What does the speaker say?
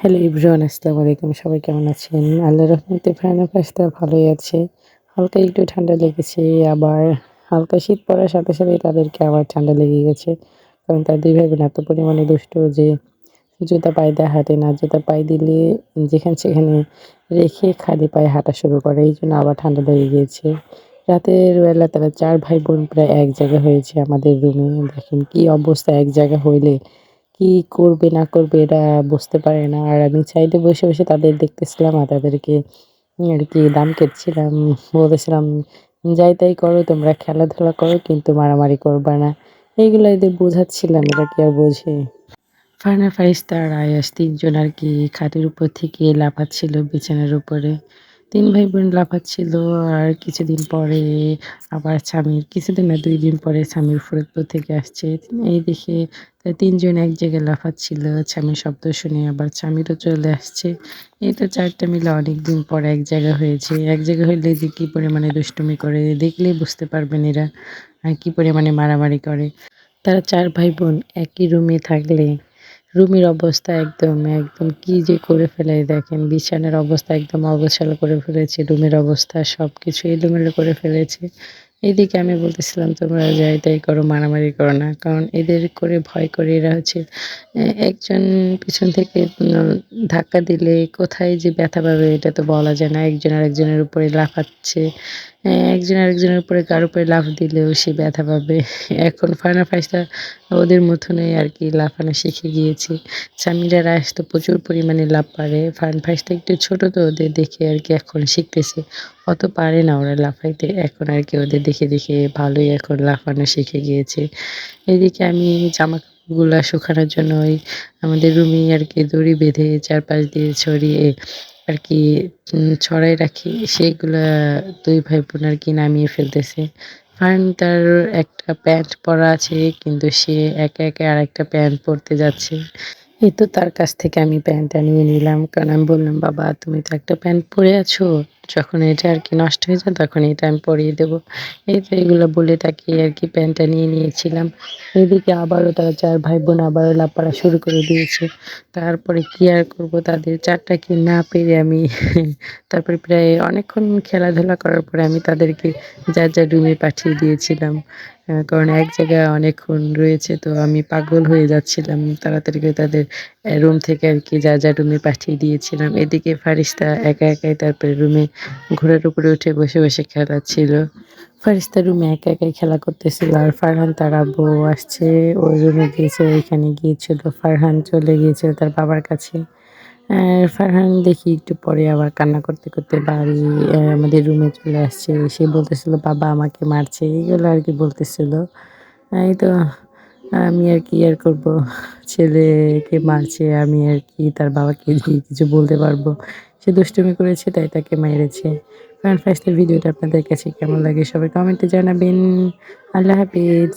Hello Ibran আসসালামু আলাইকুম সবাই কেমন আছেন? আল্লাহ রহমতে ফ্যান ফাস্তা ভালোই আছে। হালকা একটু ঠান্ডা লেগেছে, আবার হালকা শীত পড়ার সাথে সাথে তাদেরকে আবার ঠান্ডা লেগে গেছে। কারণ তার দুই ভাই বোন এত পরিমাণে দুষ্ট যে জুতা পায়ে দেয় হাঁটে না। জুতা পায়ে দিলে যেখানে সেখানে রেখে খালি পায়ে হাঁটা শুরু করে। এই জন্য আবার ঠান্ডা লেগে গিয়েছে। রাতের বেলা তারা চার ভাই বোন প্রায় এক জায়গা হয়েছে আমাদের রুমে দেখেন কি অবস্থা, এক জায়গা হইলে কি করবে, না করবে এটা বুঝতে পারে না। আর আমি চাইতে বসে বসে তাদের দেখতেছিলাম আর তাদেরকে আর কি দাম কেটছিলাম। বলেছিলাম, যাই তাই করো, তোমরা খেলাধুলা করো, কিন্তু মারামারি করবে না। এইগুলো এদের বোঝাচ্ছিলাম, এরা কি আর বোঝে? ফারনা ফারিস্তা আর আয়াস তিনজন আর কি খাটের উপর থেকে লাফাচ্ছিল বিছানার উপরে। তিন ভাই বোন লাফাচ্ছিল আর কিছুদিন পরে আবার স্বামীর, কিছুদিন না, দুই দিন পরে স্বামীর ফরিদপুর থেকে আসছে। এই দেখে তাই তিনজন এক জায়গায় লাফাচ্ছিল স্বামীর শব্দ শুনে আবার স্বামীরও চলে আসছে। এই তো চারটা মিলে অনেক দিন পর এক জায়গা হয়েছে। এক জায়গা হইলে যে কী পরিমাণে দুষ্টুমি করে, দেখলেই বুঝতে পারবেন এরা আর কী পরিমাণে মারামারি করে। তারা চার ভাই বোন একই রুমে থাকলে রুমের অবস্থা একদম একদম কি যে করে ফেলে দেখেন। বিছানার অবস্থা একদম অগোছালো করে ফেলেছে, রুমের অবস্থা সব কিছু এলোমেলো করে ফেলেছে। এদিকে আমি বলতেছিলাম, তোমরা যাই, তাই করো, মারামারি করো না। কারণ এদের করে ভয় করে এরা হচ্ছে একজন পিছন থেকে ধাক্কা দিলে কোথায় যে ব্যথা পাবে এটা তো বলা যায় না। একজন আরেকজনের উপরে লাফাচ্ছে একজন আরেকজনের উপরে কার উপরে লাফ দিলেও সে ব্যথা পাবে। এখন ফানা ফাইসটা ওদের মতনই আর কি লাফানো শিখে গিয়েছে। স্বামীরা রাইস তো প্রচুর পরিমাণে লাভ পারে। ফান ফাইসটা একটু ছোট তো ওদের দেখে আর কি এখন শিখতেছে। অত পারে না, ওরা লাফাইতে। এখন আর কি ওদের দেখে দেখে ভালোই এখন লাফানো শিখে গিয়েছে। এদিকে আমি জামা কাপড়গুলা শুকানোর জন্য ওই আমাদের রুমে আর কি দড়ি বেঁধে চারপাশ দিয়ে ছড়িয়ে আর কি ছড়াই রাখি। সেইগুলা দুই ভাই বোন আর কি নামিয়ে ফেলতেছে। ফার্ন তার একটা প্যান্ট পরা আছে, কিন্তু সে একে একে আর একটা প্যান্ট পরতে যাচ্ছে। এই তো তার কাছ থেকে আমি প্যান্টটা নিয়ে নিলাম। কারণ আমি বললাম, বাবা, তুমি তো একটা প্যান্ট পরে আছো। যখন এটা আর কি নষ্ট হয়ে যায়, তখন এটা আমি পরিয়ে দেবো। এই তো এগুলো বলে তাকে আর কি প্যান্টটা নিয়ে নিয়েছিলাম। এদিকে আবারও তারা চার ভাই বোন আবারও লাপাড়া শুরু করে দিয়েছে। তারপরে কি আর করব? তাদের চারটাকে না পেরে আমি তারপরে প্রায় অনেকক্ষণ খেলাধুলা করার পরে আমি তাদেরকে যার যার রুমে পাঠিয়ে দিয়েছিলাম। কারণ এক জায়গায় অনেকক্ষণ রয়েছে, তো আমি পাগল হয়ে যাচ্ছিলাম। তাড়াতাড়ি করে তাদের রুম থেকে আর কি যা যা রুমে পাঠিয়ে দিয়েছিলাম। এদিকে ফারিস্তা একা একাই তারপরে রুমে ঘোড়ার উপরে উঠে বসে বসে খেলাচ্ছিল ফারিস্তা রুমে একা একাই খেলা করতেছিল আর ফারহান তার আব্বু আসছে। ওই রুমে গিয়েছে, ওইখানে গিয়েছিল। ফারহান চলে গিয়েছিল তার বাবার কাছে। ফারহান দেখি একটু পরে আবার কান্না করতে করতে বাড়ি আমাদের রুমে চলে আসছে। সে বলতেছিল, বাবা আমাকে মারছে। এইগুলো আর কি বলতেছিল। এই তো আমি আর কি আর করব? ছেলেকে মারছে, আমি আর কি তার বাবাকে কিছু বলতে পারব? সে দুষ্টুমি করেছে, তাই তাকে মেরেছে। ফার্স্টের ভিডিওটা আপনাদের কাছে কেমন লাগে সবাই কমেন্টে জানাবেন। আল্লাহ হাফিজ।